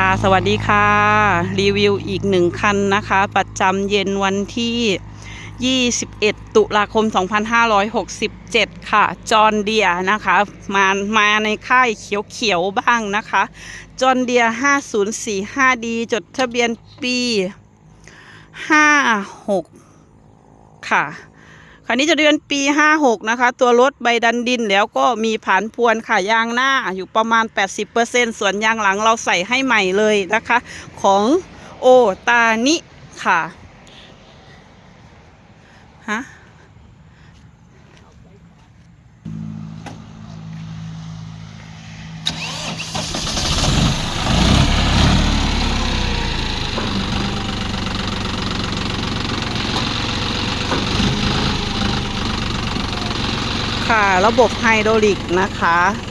ค่ะ สวัสดีค่ะ รีวิวอีกหนึ่งคันนะคะ ประจำเย็นวันที่ 21 ตุลาคม 2567 ค่ะ จอห์นเดียนะคะ มามาในค่ายเขียวๆบ้างนะคะ จอห์นเดีย 5045D จดทะเบียนปี 56 ค่ะ คันนี้จะเดือนปี56นะคะ ตัวรถใบดันดินแล้วก็มีผานพวนค่ะยางหน้าอยู่ประมาณ 80%ส่วนยางหลังเราใส่ให้ใหม่เลยนะคะ ของโอตานิค่ะฮะ ค่ะ ระบบไฮดรอลิกนะคะ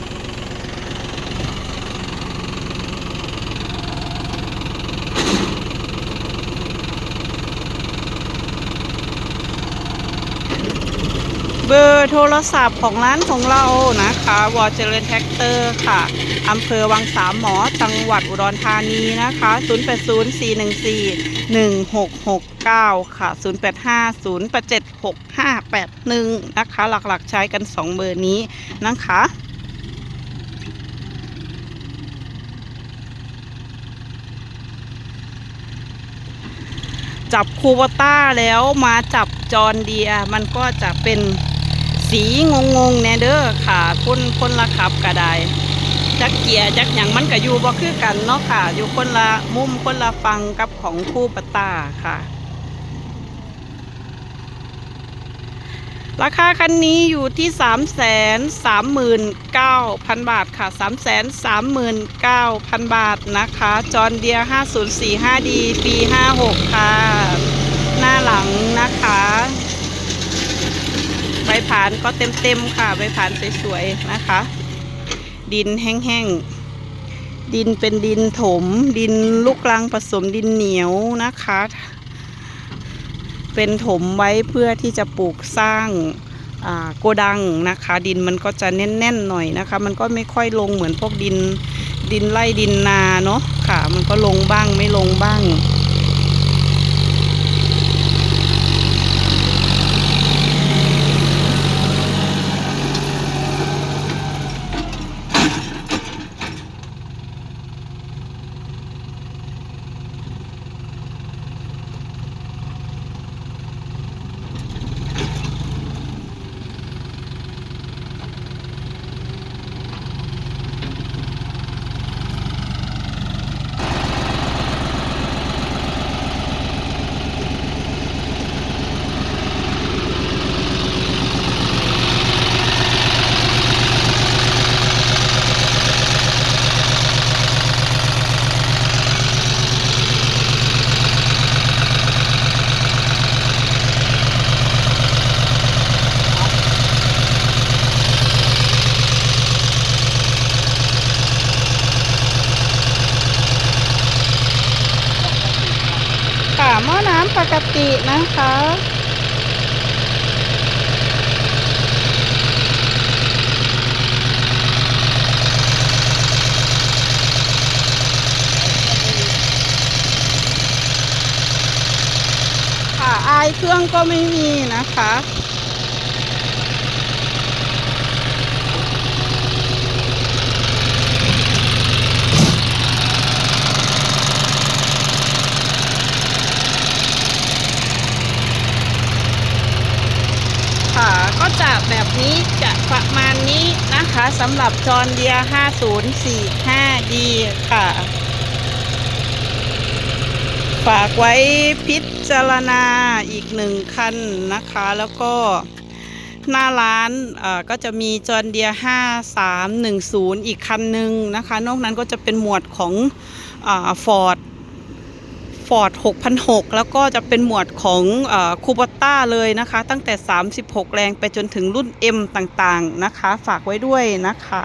เบอร์โทรศัพท์ของร้านของเรานะคะวอเจริญแท็กเตอร์ค่ะอำเภอวังสามหมอจังหวัดอุดรธานีนะคะ 0804141669 ค่ะ 0850876581 นะคะ หลักๆใช้กัน 2 เบอร์นี้นะคะจับคูบต้าแล้วมาจับจอนเดียมันก็จะเป็น สีงงงๆแนเด้อค่ะคนคนละขับก็ไดจักเกียร์จักหยังมันก็อยู่บ่คือกันเนาะค่ะ อยู่คนละมุมคนละฟังกับของคูโบต้าค่ะ ราคาคันนี้อยู่ที่ 3 3 9 0 0 0 บาทค่ะ 3 3 9 0 0 0 บาทนะคะ จอนเดีย 5045D ปี 56 ค่ะ หน้าหลังนะคะ ใบ ผานก็เต็มๆค่ะ ใบผานสวยๆนะคะ ดินแห้งๆ ดินเป็นดินถม ดินลูกรังผสมดินเหนียวนะคะ เป็นถมไว้เพื่อที่จะปลูกสร้างอ่าโกดังนะคะ ดินมันก็จะแน่นๆหน่อยนะคะ มันก็ไม่ค่อยลงเหมือนพวกดินดินไร่ดินนาเนาะค่ะ มันก็ลงบ้างไม่ลงบ้าง ค่ะ ปกตินะคะ ค่ะอายเครื่องก็ไม่มีนะคะก็จะแบบ นี้จะประมาณนี้นะคะสำหรับจอร์นเดีย 5045D ค่ะ ฝากไว้พิจารณาอีกหนึ่งคันนะคะ แล้วก็หน้าร้านก็จะมีจอร์นเดีย 5310 อีกคันหนึ่งนะคะ นอกนั้นก็จะเป็นหมวดของฟอร์ด ฟอร์ด6,006 แล้วก็จะเป็นหมวดของคูบต้าเลยนะคะ ตั้งแต่ 36 แรงไปจนถึงรุ่น M ต่างๆนะคะ ฝากไว้ด้วยนะคะ